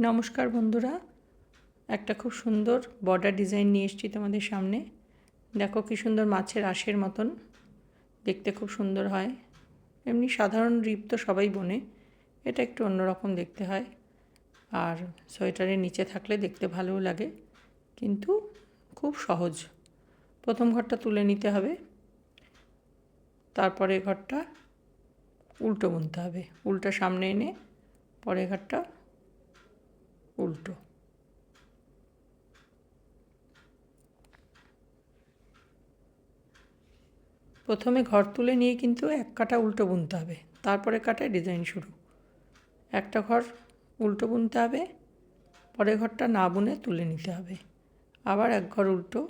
নমস্কার বন্ধুরা। একটা খুব সুন্দর বর্ডার ডিজাইন নিয়ে এসেছি তোমাদের সামনে। দেখো কি সুন্দর মাছের আশের মতন। দেখতে খুব সুন্দর হয়। এমনি সাধারণ রিপ তো সবাই বোনে। এটা একটু অন্যরকম দেখতে হয়। আর সোয়েটারের নিচে থাকলে দেখতে ভালোও লাগে। কিন্তু খুব সহজ। প্রথম ঘরটা তুলে নিতে হবে। তারপরে ঘরটা উল্টো বুনতে হবে। উল্টো সামনে এনে পরের ঘরটা উল্টো। প্রথমে ঘর তুলে নিয়ে কিন্তু এক কাটা উল্টো বুনতে হবে, তারপরে কাটায় ডিজাইন শুরু। একটা ঘর উল্টো বুনতে হবে, পরের ঘরটা না বুনে তুলে নিতে হবে। আবার এক ঘর উল্টো,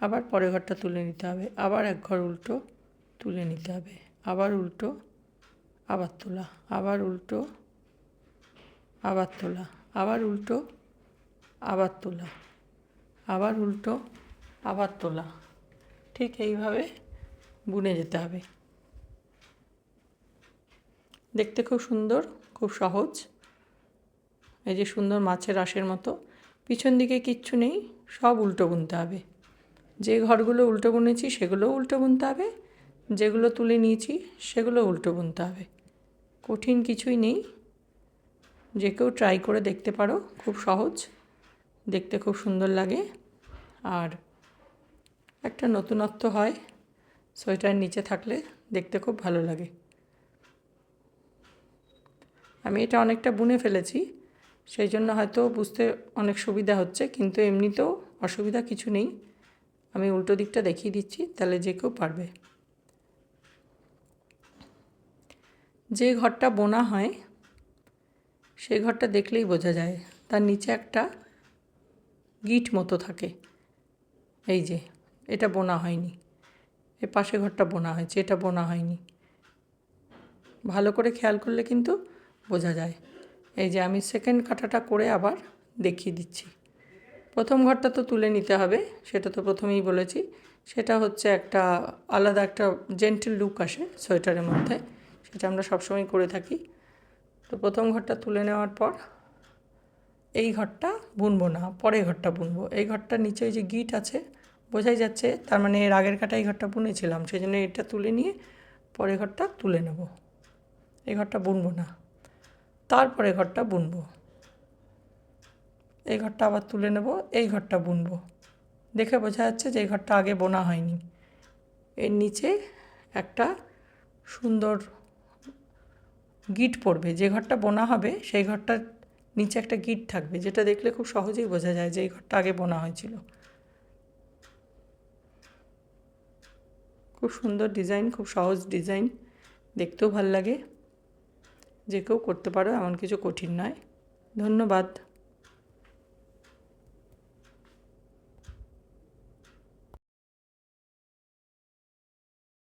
আবার পরের ঘরটা তুলে নিতে হবে, আবার এক ঘর উল্টো তুলে নিতে হবে, আবার উল্টো, আবার তোলা, আবার উল্টো, আবার তোলা। আবার উল্টো আবার তোলা, আবার উল্টো আবার তোলা। ঠিক এইভাবে বুনে যেতে হবে। দেখতে খুব সুন্দর, খুব সহজ। এই যে সুন্দর মাছের আশের মতো। পিছন দিকে কিচ্ছু নেই, সব উল্টো বুনতে হবে। যে ঘরগুলো উল্টো বুনেছি সেগুলোও উল্টো বুনতে হবে। যেগুলো তুলে নিয়েছি সেগুলো উল্টো বুনতে হবে। কঠিন কিছুই নেই। যে কেউ ট্রাই করে দেখতে পারো, খুব সহজ, দেখতে খুব সুন্দর লাগে। আর একটা নতুনত্ব হয় সোয়েটার নিচে থাকলে দেখতে খুব ভালো লাগে। আমি এটা অনেকটা বুনে ফেলেছি, সেই জন্য হয়তো বুঝতে অনেক সুবিধা হচ্ছে, কিন্তু এমনিতেও অসুবিধা কিছু নেই। আমি উল্টো দিকটা দেখিয়ে দিচ্ছি, তাহলে যে কেউ পারবে। যে ঘরটা বোনা হয় সেই ঘরটা দেখলেই বোঝা যায়। তার নিচে একটা গিট মতো থাকে। এই যে, এটা বোনা হয়নি। এ পাশে ঘরটা বোনা হয়েছে, এটা বোনা হয়নি। ভালো করে খেয়াল করলে কিন্তু বোঝা যায়। এই যে, আমি সেকেন্ড কাটাটা করে আবার দেখিয়ে দিচ্ছি। প্রথম ঘরটা তো তুলে নিতে হবে, সেটা তো প্রথমেই বলেছি। সেটা হচ্ছে একটা আলাদা একটা জেন্টেল লুক আসে সোয়েটারের মধ্যে। সেটা আমরা সবসময় করে থাকি। তো প্রথম ঘরটা তুলে নেওয়ার পর এই ঘরটা বুনবো না, পরের ঘরটা বুনবো। এই ঘরটার নিচে ওই যে গিট আছে, বোঝাই যাচ্ছে তার মানে এর আগের কাটা এই ঘরটা বুনেছিলাম সেই জন্য এটা তুলে নিয়ে পরের ঘরটা তুলে নেব। এই ঘরটা বুনবো না, তারপরে ঘরটা বুনবো। এই ঘরটা আবার তুলে নেব, এই ঘরটা বুনবো। দেখে বোঝা যাচ্ছে যে এই ঘরটা আগে বোনা হয়নি। এর নিচে একটা সুন্দর গিট পড়বে, যে ঘরটা বোনা হবে সেই ঘরটার নিচে একটা গিট থাকবে, যেটা দেখলে খুব সহজেই বোঝা যায় যে এই ঘরটা আগে বোনা হয়েছিল। খুব সুন্দর ডিজাইন, খুব সহজ ডিজাইন, দেখতেও ভালো লাগে। যে কেউ করতে পারো, এমন কিছু কঠিন নয়। ধন্যবাদ।